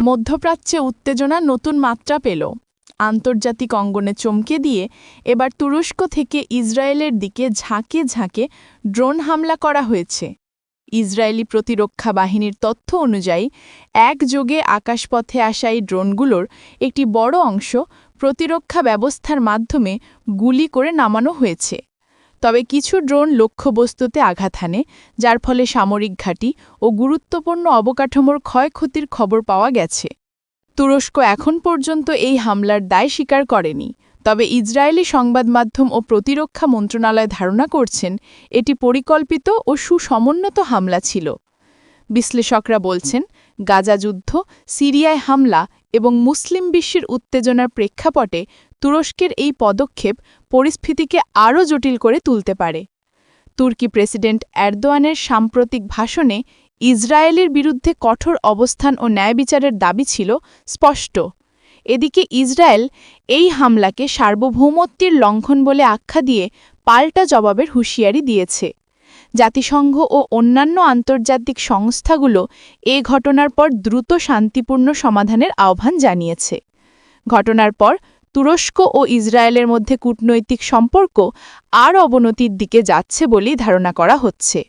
মধ্যপ্রাচ্যে উত্তেজনা নতুন মাত্রা পেল। আন্তর্জাতিক অঙ্গনে চমকে দিয়ে এবার তুরস্ক থেকে ইসরায়েলের দিকে ঝাঁকে ঝাঁকে ড্রোন হামলা করা হয়েছে। ইসরায়েলি প্রতিরক্ষা বাহিনীর তথ্য অনুযায়ী, একযোগে আকাশপথে আসা এই ড্রোনগুলোর একটি বড় অংশ প্রতিরক্ষা ব্যবস্থার মাধ্যমে গুলি করে নামানো হয়েছে। তবে কিছু ড্রোন লক্ষ্যবস্তুতে আঘাত হানে, যার ফলে সামরিক ঘাঁটি ও গুরুত্বপূর্ণ অবকাঠামোর ক্ষয়ক্ষতির খবর পাওয়া গেছে। তুরস্ক এখন পর্যন্ত এই হামলার দায় স্বীকার করেনি, তবে ইসরায়েলি সংবাদ মাধ্যম ও প্রতিরক্ষা মন্ত্রণালয় ধারণা করছেন, এটি পরিকল্পিত ও সুসমন্বিত হামলা ছিল। বিশ্লেষকরা বলছেন, গাজা যুদ্ধ, সিরিয়ায় হামলা এবং মুসলিম বিশ্বের উত্তেজনার প্রেক্ষাপটে তুরস্কের এই পদক্ষেপ পরিস্থিতিকে আরও জটিল করে তুলতে পারে। তুর্কি প্রেসিডেন্ট এরদোয়ানের সাম্প্রতিক ভাষণে ইসরায়েলের বিরুদ্ধে কঠোর অবস্থান ও ন্যায় বিচারের দাবি ছিল স্পষ্ট। এদিকে ইসরায়েল এই হামলাকে সার্বভৌমত্বের লঙ্ঘন বলে আখ্যা দিয়ে পাল্টা জবাবের হুঁশিয়ারি দিয়েছে। জাতিসংঘ ও অন্যান্য আন্তর্জাতিক সংস্থাগুলো এ ঘটনার পর দ্রুত শান্তিপূর্ণ সমাধানের আহ্বান জানিয়েছে। ঘটনার পর তুরস্ক ও ইসরায়েলের মধ্যে কূটনৈতিক সম্পর্ক আর অবনতির দিকে যাচ্ছে বলেই ধারণা করা হচ্ছে।